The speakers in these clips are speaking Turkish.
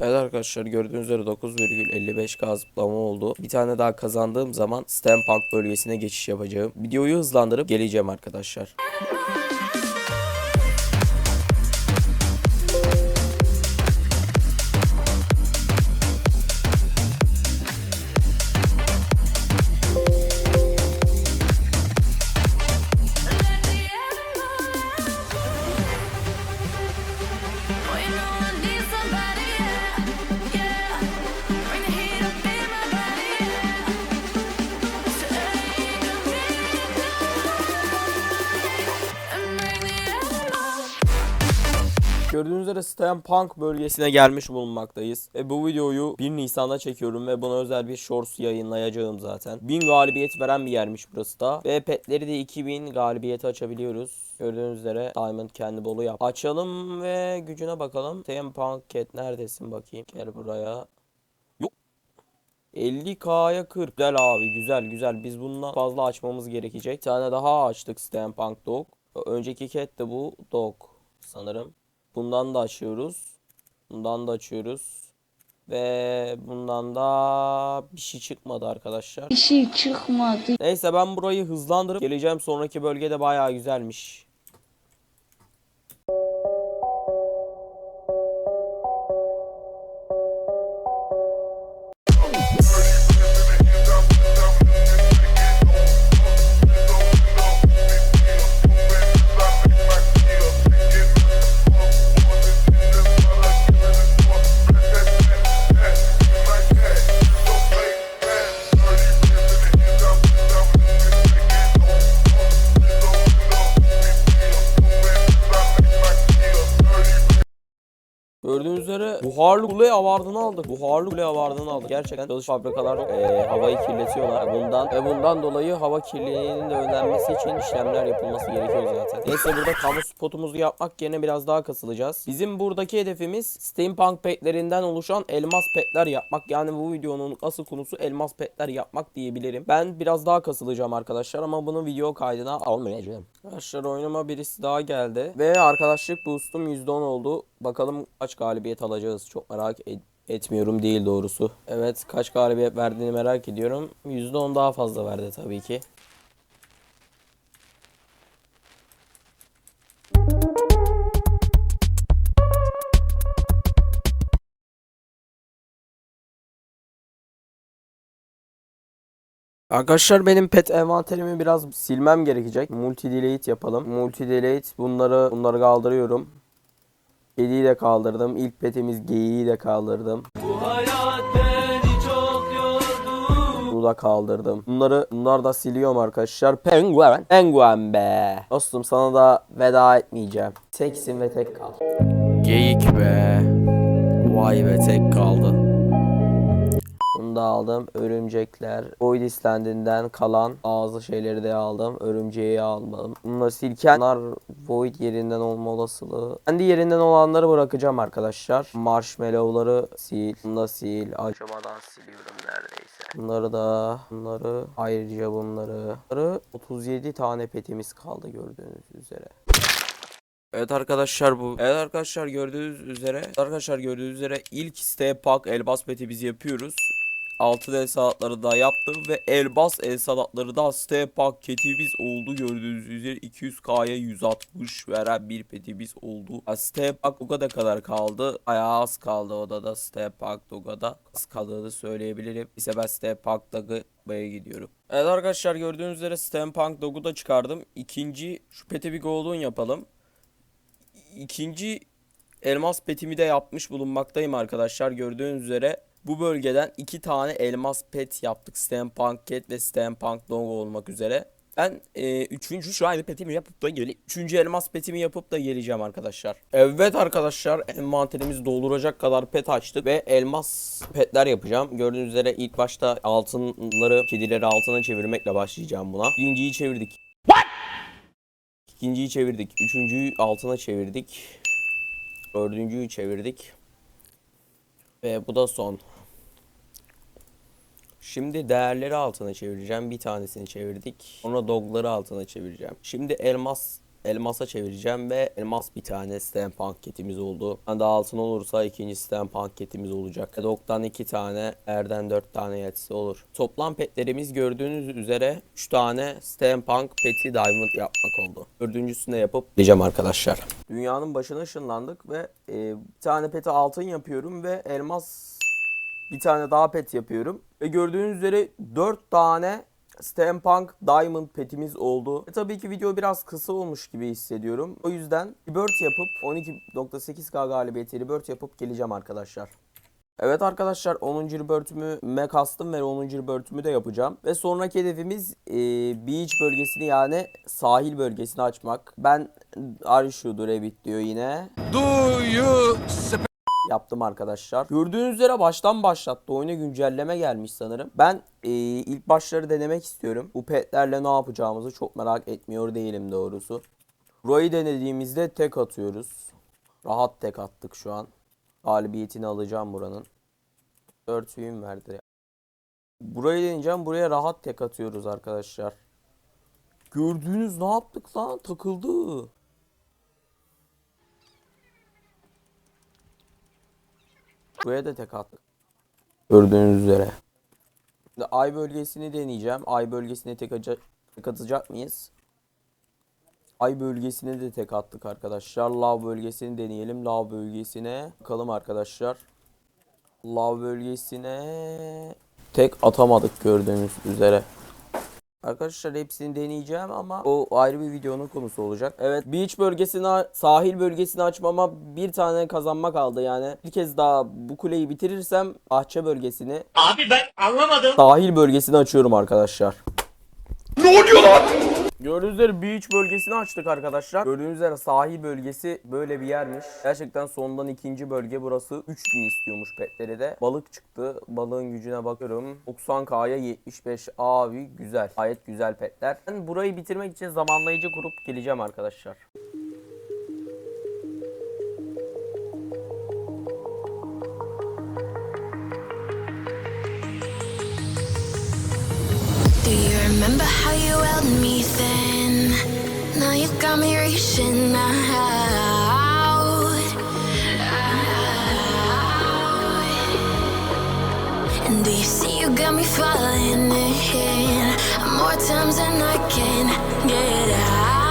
Evet arkadaşlar gördüğünüz üzere 9,55k zıplama oldu. Bir tane daha kazandığım zaman Stampunk bölgesine geçiş yapacağım. Videoyu hızlandırıp geleceğim arkadaşlar. Gördüğünüz üzere Stampunk bölgesine gelmiş bulunmaktayız. Ve bu videoyu 1 Nisan'da çekiyorum ve buna özel bir shorts yayınlayacağım zaten. 1000 galibiyet veren bir yermiş burası da. Ve petleri de 2000 galibiyeti açabiliyoruz. Gördüğünüz üzere Diamond kendi bolu yap. Açalım ve gücüne bakalım. Stampunk Cat neredesin bakayım. Gel buraya. Yok. 50k'ya 40. Güzel abi güzel güzel. Biz bundan fazla açmamız gerekecek. Bir tane daha açtık Stampunk Dog. Önceki cat de bu Dog sanırım. Bundan da açıyoruz. Bundan da açıyoruz. Ve bundan da bir şey çıkmadı arkadaşlar. Bir şey çıkmadı. Neyse ben burayı hızlandırıp geleceğim. Sonraki bölgede bayağı güzelmiş. Gördüğünüz üzere buharlı kule avardını aldık. Buharlı kule avardını aldık. Gerçekten çalış fabrikalar eee, havayı kirletiyorlar. Bundan ve bundan dolayı hava kirliliğinin de önlenmesi için işlemler yapılması gerekiyor zaten. Neyse burada kamu spotumuzu yapmak yerine biraz daha kasılacağız. Bizim buradaki hedefimiz steampunk petlerinden oluşan elmas petler yapmak. Yani bu videonun asıl konusu elmas petler yapmak diyebilirim. Ben biraz daha kasılacağım arkadaşlar ama bunu video kaydına almayacağım. Arkadaşlar oyunuma birisi daha geldi. Ve arkadaşlık boostum %10 oldu. Bakalım kaç galibiyet alacağız. Çok merak ed- etmiyorum değil doğrusu. Evet kaç galibiyet verdiğini merak ediyorum. %10 daha fazla verdi tabii ki. Arkadaşlar benim pet envanterimi biraz silmem gerekecek. Multi delete yapalım. Multi delete bunları bunları kaldırıyorum. Kediyi de kaldırdım. İlk petimiz geyiği de kaldırdım. Bunu da kaldırdım. Bunları bunlar da siliyorum arkadaşlar. Penguen. Penguen be. Dostum sana da veda etmeyeceğim. Teksin ve tek kal. Geyik be. Vay be tek kaldı. Da aldım. Örümcekler. Void Island'inden kalan bazı şeyleri de aldım. Örümceği almadım. Bunları silken bunlar Void yerinden olma olasılığı. Kendi yerinden olanları bırakacağım arkadaşlar. Marshmallow'ları sil. Bunu da sil. Acımadan siliyorum neredeyse. Bunları da bunları ayrıca bunları. bunları 37 tane petimiz kaldı gördüğünüz üzere. Evet arkadaşlar bu. Evet arkadaşlar gördüğünüz üzere. Arkadaşlar gördüğünüz üzere ilk step pack elbas peti biz yapıyoruz. Altın el salatları da yaptım ve elbas el salatları da step pack ketimiz oldu gördüğünüz üzere 200k'ya 160 veren bir petimiz oldu. Ha, Step pack Doga'da kadar kaldı. Ayağı az kaldı odada step pack Doga'da. Az kaldığını söyleyebilirim. İse ben step pack Doga'ya gidiyorum. Evet arkadaşlar gördüğünüz üzere Stampunk Dog'u da çıkardım. İkinci şu pete bir golden yapalım ikinci elmas petimi de yapmış bulunmaktayım arkadaşlar. Gördüğünüz üzere bu bölgeden iki tane elmas pet yaptık. Stampunk Cat ve Stampunk Dog olmak üzere. Ben e, üçüncü şu aynı petimi yapıp da gele Üçüncü elmas petimi yapıp da geleceğim arkadaşlar. Evet arkadaşlar envanterimizi dolduracak kadar pet açtık ve elmas petler yapacağım. Gördüğünüz üzere ilk başta altınları, kedileri altına çevirmekle başlayacağım buna. Birinciyi çevirdik. İkinciyi çevirdik. Üçüncüyü altına çevirdik. Dördüncüyü çevirdik. Ve bu da son. Şimdi değerleri altına çevireceğim. Bir tanesini çevirdik. Sonra dogları altına çevireceğim. Şimdi elmas elmasa çevireceğim ve elmas bir tane stamp panketimiz oldu. Yani daha altın olursa ikinci stamp panketimiz olacak. Dog'dan iki tane, Erden dört tane yetse olur. Toplam petlerimiz gördüğünüz üzere 3 tane stamp punk peti diamond yapmak oldu. Dördüncüsünü de yapıp diyeceğim arkadaşlar. Dünyanın başına ışınlandık ve e, bir tane peti altın yapıyorum ve elmas bir tane daha pet yapıyorum. Ve gördüğünüz üzere 4 tane Stampunk Diamond petimiz oldu. E tabii ki video biraz kısa olmuş gibi hissediyorum. O yüzden Rebirth yapıp 12.8K galibiyeti Rebirth yapıp geleceğim arkadaşlar. Evet arkadaşlar 10. Rebirth'ümü me kastım ve 10. Rebirth'ümü de yapacağım. Ve sonraki hedefimiz e, Beach bölgesini yani sahil bölgesini açmak. Ben Arishu'dur Rabbit diyor yine. Do you yaptım arkadaşlar. Gördüğünüz üzere baştan başlattı. Oyuna güncelleme gelmiş sanırım. Ben e, ilk başları denemek istiyorum. Bu petlerle ne yapacağımızı çok merak etmiyor değilim doğrusu. Burayı denediğimizde tek atıyoruz. Rahat tek attık şu an. Galibiyetini alacağım buranın. 4 win verdi. Burayı deneyeceğim. Buraya rahat tek atıyoruz arkadaşlar. Gördüğünüz ne yaptık lan? Takıldı. Buraya da tek attık. Gördüğünüz üzere. Şimdi ay bölgesini deneyeceğim. Ay bölgesine tek, tek atacak mıyız? Ay bölgesine de tek attık arkadaşlar. Lav bölgesini deneyelim. Lav bölgesine bakalım arkadaşlar. Lav bölgesine tek atamadık gördüğünüz üzere. Arkadaşlar hepsini deneyeceğim ama o ayrı bir videonun konusu olacak. Evet beach bölgesini sahil bölgesini açmama bir tane kazanma kaldı yani. Bir kez daha bu kuleyi bitirirsem bahçe bölgesini Abi ben anlamadım. sahil bölgesini açıyorum arkadaşlar. Ne oluyor lan? Gördüğünüz üzere beach bölgesini açtık arkadaşlar. Gördüğünüz üzere sahil bölgesi böyle bir yermiş. Gerçekten sondan ikinci bölge burası. 3000 istiyormuş petleri de. Balık çıktı. Balığın gücüne bakıyorum. 90k'ya 75 abi güzel. Gayet güzel petler. Ben burayı bitirmek için zamanlayıcı kurup geleceğim arkadaşlar. You held me then? Now you got me reaching out. And do you see you got me falling in more times than I can get out?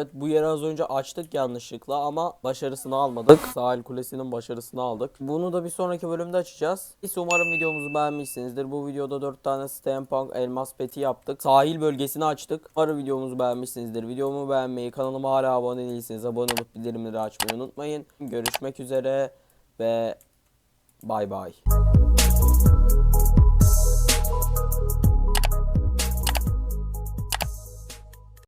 Evet bu yeri az önce açtık yanlışlıkla ama başarısını almadık. Sahil Kulesi'nin başarısını aldık. Bunu da bir sonraki bölümde açacağız. Neyse umarım videomuzu beğenmişsinizdir. Bu videoda 4 tane Stampunk elmas peti yaptık. Sahil bölgesini açtık. Umarım videomuzu beğenmişsinizdir. Videomu beğenmeyi, kanalıma hala abone değilseniz abone olup bildirimleri açmayı unutmayın. Görüşmek üzere ve bay bay.